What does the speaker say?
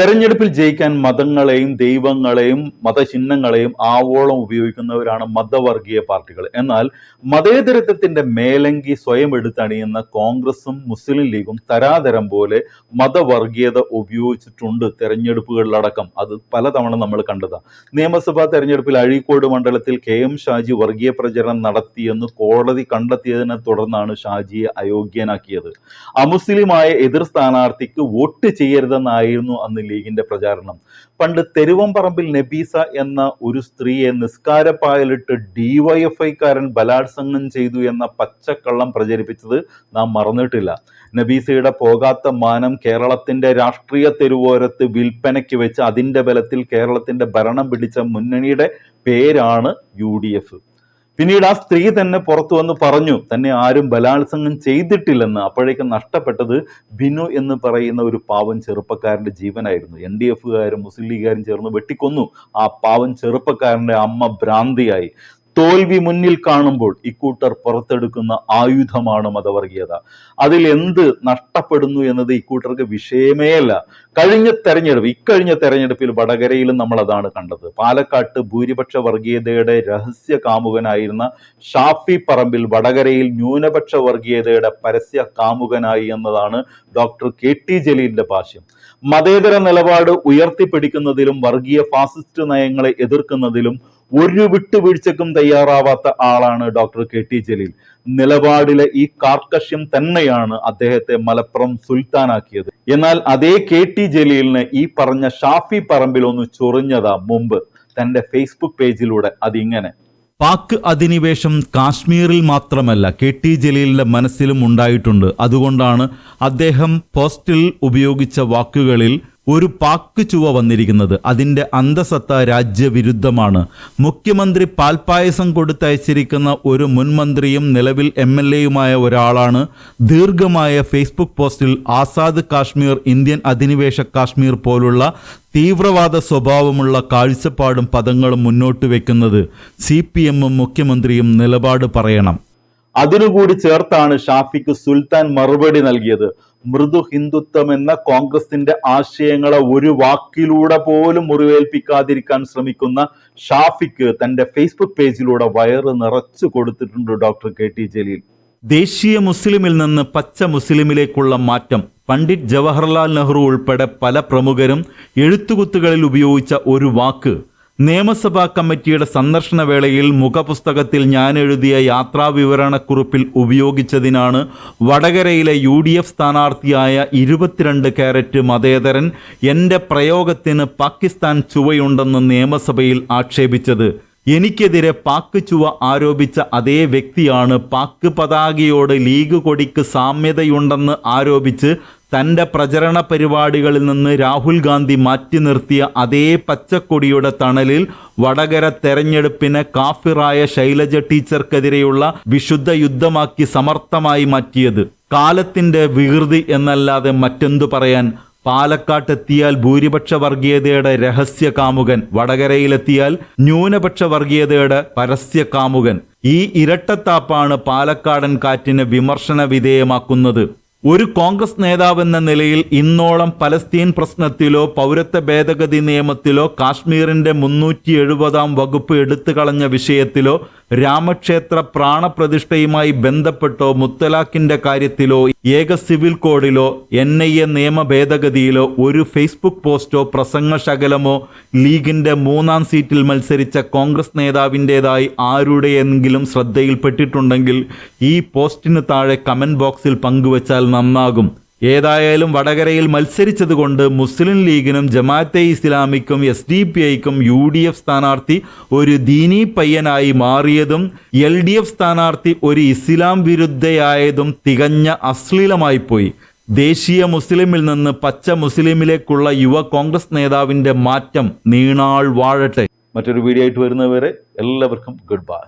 തെരഞ്ഞെടുപ്പിൽ ജയിക്കാൻ മതങ്ങളെയും ദൈവങ്ങളെയും മതചിഹ്നങ്ങളെയും ആവോളം ഉപയോഗിക്കുന്നവരാണ് മതവർഗീയ പാർട്ടികൾ. എന്നാൽ മതേതരത്വത്തിന്റെ മേലങ്കി സ്വയം എടുത്തണിയുന്ന കോൺഗ്രസും മുസ്ലിം ലീഗും തരാതരം പോലെ മതവർഗീയത ഉപയോഗിച്ചിട്ടുണ്ട് തെരഞ്ഞെടുപ്പുകളിലടക്കം. അത് പലതവണ നമ്മൾ കണ്ടതാണ് നിയമസഭാ തെരഞ്ഞെടുപ്പിൽ അഴീക്കോട് മണ്ഡലത്തിൽ കെ എം ഷാജി വർഗീയ പ്രചരണം നടത്തിയെന്ന് കോടതി കണ്ടെത്തിയതിനെ തുടർന്നാണ് ഷാജിയെ അയോഗ്യനാക്കിയത്. അമുസ്ലിമായ എതിർ സ്ഥാനാർത്ഥിക്ക് വോട്ട് ചെയ്യരുതെന്നായിരുന്നു അന്ന് ലീഗിന്റെ പ്രചാരണം. പണ്ട് തെരുവമ്പറമ്പിൽ നബീസ എന്ന ഒരു സ്ത്രീയെ നിസ്കാരപ്പായലിട്ട് ഡിവൈഎഫ്ഐക്കാരൻ ബലാത്സംഗം ചെയ്തു എന്ന പച്ചക്കള്ളം പ്രചരിപ്പിച്ചത് നാം മറന്നിട്ടില്ല. നബീസയുടെ പോകാത്ത മാനം കേരളത്തിന്റെ രാഷ്ട്രീയ തെരുവോരത്ത് വിൽപ്പനയ്ക്ക് വെച്ച് അതിന്റെ ബലത്തിൽ കേരളത്തിന്റെ ഭരണം പിടിച്ച മുന്നണിയുടെ പേരാണ് യു ഡി എഫ്. പിന്നീട് ആ സ്ത്രീ തന്നെ പുറത്തു വന്ന് പറഞ്ഞു തന്നെ ആരും ബലാത്സംഗം ചെയ്തിട്ടില്ലെന്ന്. അപ്പോഴേക്കും നഷ്ടപ്പെട്ടത് ബിനു എന്ന് പറയുന്ന ഒരു പാവം ചെറുപ്പക്കാരന്റെ ജീവനായിരുന്നു. എൻ ഡി എഫുകാരും മുസ്ലിം ലീഗുകാരും ചേർന്ന് വെട്ടിക്കൊന്നു. ആ പാവം ചെറുപ്പക്കാരന്റെ അമ്മ ഭ്രാന്തിയായി. തോൽവി മുന്നിൽ കാണുമ്പോൾ ഇക്കൂട്ടർ പുറത്തെടുക്കുന്ന ആയുധമാണ് മതവർഗീയത. അതിൽ എന്ത് നഷ്ടപ്പെടുന്നു എന്നത് ഇക്കൂട്ടർക്ക് വിഷയമേ അല്ല. കഴിഞ്ഞ തെരഞ്ഞെടുപ്പ് ഇക്കഴിഞ്ഞ തെരഞ്ഞെടുപ്പിൽ വടകരയിലും നമ്മൾ അതാണ് കണ്ടത്. പാലക്കാട്ട് ഭൂരിപക്ഷ വർഗീയതയുടെ രഹസ്യ കാമുകനായിരുന്ന ഷാഫി പറമ്പിൽ വടകരയിൽ ന്യൂനപക്ഷ വർഗീയതയുടെ പരസ്യ കാമുകനായി എന്നതാണ് ഡോക്ടർ കെ ടി ജലീലിന്റെ ഭാഷ്യം. മതേതര നിലപാട് ഉയർത്തിപ്പിടിക്കുന്നതിലും വർഗീയ ഫാസിസ്റ്റ് നയങ്ങളെ എതിർക്കുന്നതിലും ഒരു വിട്ടുവീഴ്ചക്കും തയ്യാറാവാത്ത ആളാണ് ഡോക്ടർ കെ ടി ജലീൽ. നിലപാടിലെ ഈ കാർക്കശ്യം തന്നെയാണ് അദ്ദേഹത്തെ മലപ്പുറം സുൽത്താനാക്കിയത്. എന്നാൽ അതേ കെ ടി ജലീലിന് ഈ പറഞ്ഞ ഷാഫി പറമ്പിൽ ഒന്ന് ചൊറിഞ്ഞതാ മുമ്പ്. തന്റെ ഫേസ്ബുക്ക് പേജിലൂടെ അതിങ്ങനെ. പാക് അധിനിവേശം കാശ്മീരിൽ മാത്രമല്ല കെ ടി ജലീലിന്റെ മനസ്സിലും ഉണ്ടായിട്ടുണ്ട്. അതുകൊണ്ടാണ് അദ്ദേഹം പോസ്റ്റിൽ ഉപയോഗിച്ച വാക്കുകളിൽ ഒരു പാക്ക് ചുവ വന്നിരിക്കുന്നത് അതിന്റെ അന്തസത്ത രാജ്യവിരുദ്ധമാണ്. മുഖ്യമന്ത്രി പാൽപ്പായസം കൊടുത്തയച്ചിരിക്കുന്ന ഒരു മുൻമന്ത്രിയും നിലവിൽ എം എൽ എയുമായ ഒരാളാണ്. ദീർഘമായ ഫേസ്ബുക്ക് പോസ്റ്റിൽ ആസാദ് കാശ്മീർ ഇന്ത്യൻ അധിനിവേശ കാശ്മീർ പോലുള്ള തീവ്രവാദ സ്വഭാവമുള്ള കാഴ്ചപ്പാടും പദങ്ങളും മുന്നോട്ട് വയ്ക്കുന്നത് സി പി എമ്മും മുഖ്യമന്ത്രിയും നിലപാട് പറയണം. അതിനുകൂടി ചേർത്താണ് ഷാഫിക്ക് സുൽത്താൻ മറുപടി നൽകിയത്. മൃദു ഹിന്ദുത്വം എന്ന കോൺഗ്രസിന്റെ ആശയങ്ങളെ ഒരു വാക്കിലൂടെ പോലും മുറിവേൽപ്പിക്കാതിരിക്കാൻ ശ്രമിക്കുന്ന ഷാഫിക്ക് തന്റെ ഫേസ്ബുക്ക് പേജിലൂടെ വയറ് നിറച്ചു കൊടുത്തിട്ടുണ്ട് ഡോക്ടർ കെ ടി ജലീൽ. ദേശീയ മുസ്ലിമിൽ നിന്ന് പച്ച മുസ്ലിമിലേക്കുള്ള മാറ്റം. പണ്ഡിറ്റ് ജവഹർലാൽ നെഹ്റു ഉൾപ്പെടെ പല പ്രമുഖരും എഴുത്തുകുത്തുകളിൽ ഉപയോഗിച്ച ഒരു വാക്ക് നിയമസഭാ കമ്മിറ്റിയുടെ സന്ദർശന വേളയിൽ മുഖപുസ്തകത്തിൽ ഞാൻ എഴുതിയ യാത്രാ വിവരണക്കുറിപ്പിൽ ഉപയോഗിച്ചതിനാണ് വടകരയിലെ യു ഡി എഫ് സ്ഥാനാർത്ഥിയായ ഇരുപത്തിരണ്ട് കാരറ്റ് മതേതരൻ എന്റെ പ്രയോഗത്തിന് പാകിസ്ഥാൻ ചുവയുണ്ടെന്ന് നിയമസഭയിൽ ആക്ഷേപിച്ചത്. എനിക്കെതിരെ പാക്ക് ചുവ ആരോപിച്ച അതേ വ്യക്തിയാണ് പാക്ക് പതാകയോട് ലീഗ് കൊടിക്ക് സാമ്യതയുണ്ടെന്ന് ആരോപിച്ച് തന്റെ പ്രചരണ പരിപാടികളിൽ നിന്ന് രാഹുൽ ഗാന്ധി മാറ്റി നിർത്തിയ അതേ പച്ചക്കൊടിയുടെ തണലിൽ വടകര തെരഞ്ഞെടുപ്പിനെ കാഫിറായ ശൈലജ ടീച്ചർക്കെതിരെയുള്ള വിശുദ്ധ യുദ്ധമാക്കി സമർത്ഥമായി മാറ്റിയത്. കാലത്തിന്റെ വികൃതി എന്നല്ലാതെ മറ്റെന്തു പറയാൻ? പാലക്കാട്ടെത്തിയാൽ ഭൂരിപക്ഷ വർഗീയതയുടെ രഹസ്യ കാമുകൻ. വടകരയിലെത്തിയാൽ ന്യൂനപക്ഷ വർഗീയതയുടെ പരസ്യ കാമുകൻ. ഈ ഇരട്ടത്താപ്പാണ് പാലക്കാടൻ കാറ്റിനെ വിമർശന വിധേയമാക്കുന്നത്. ഒരു കോൺഗ്രസ് നേതാവെന്ന നിലയിൽ ഇന്നോളം പലസ്തീൻ പ്രശ്നത്തിലോ പൗരത്വ ഭേദഗതി നിയമത്തിലോ കാശ്മീരിന്റെ മുന്നൂറ്റി എഴുപതാം വകുപ്പ് എടുത്തു കളഞ്ഞ വിഷയത്തിലോ രാമക്ഷേത്ര പ്രാണപ്രതിഷ്ഠയുമായി ബന്ധപ്പെട്ടോ മുത്തലാഖിന്റെ കാര്യത്തിലോ ഏക സിവിൽ കോഡിലോ എൻ ഐ എ നിയമ ഭേദഗതിയിലോ ഒരു ഫേസ്ബുക്ക് പോസ്റ്റോ പ്രസംഗ ശകലമോ ലീഗിന്റെ മൂന്നാം സീറ്റിൽ മത്സരിച്ച കോൺഗ്രസ് നേതാവിന്റെതായി ആരുടെയെങ്കിലും ശ്രദ്ധയിൽപ്പെട്ടിട്ടുണ്ടെങ്കിൽ ഈ പോസ്റ്റിന് താഴെ കമന്റ് ബോക്സിൽ പങ്കുവച്ചാൽ നന്നാകും. ഏതായാലും വടകരയിൽ മത്സരിച്ചതുകൊണ്ട് മുസ്ലിം ലീഗിനും ജമാഅത്തെ ഇസ്ലാമിക്കും എസ് ഡി പി ഐക്കും യു ഡി എഫ് സ്ഥാനാർത്ഥി ഒരു ദീനി പയ്യനായി മാറിയതും എൽ ഡി എഫ് സ്ഥാനാർത്ഥി ഒരു ഇസ്ലാം വിരുദ്ധയായതും തികഞ്ഞ അശ്ലീലമായി പോയി. ദേശീയ മുസ്ലിമിൽ നിന്ന് പച്ച മുസ്ലിമിലേക്കുള്ള യുവ കോൺഗ്രസ് നേതാവിന്റെ മാറ്റം നീണാൾ വാഴട്ടെ. മറ്റൊരു വീഡിയോ ആയിട്ട് വരുന്നവരെ എല്ലാവർക്കും ഗുഡ് ബൈ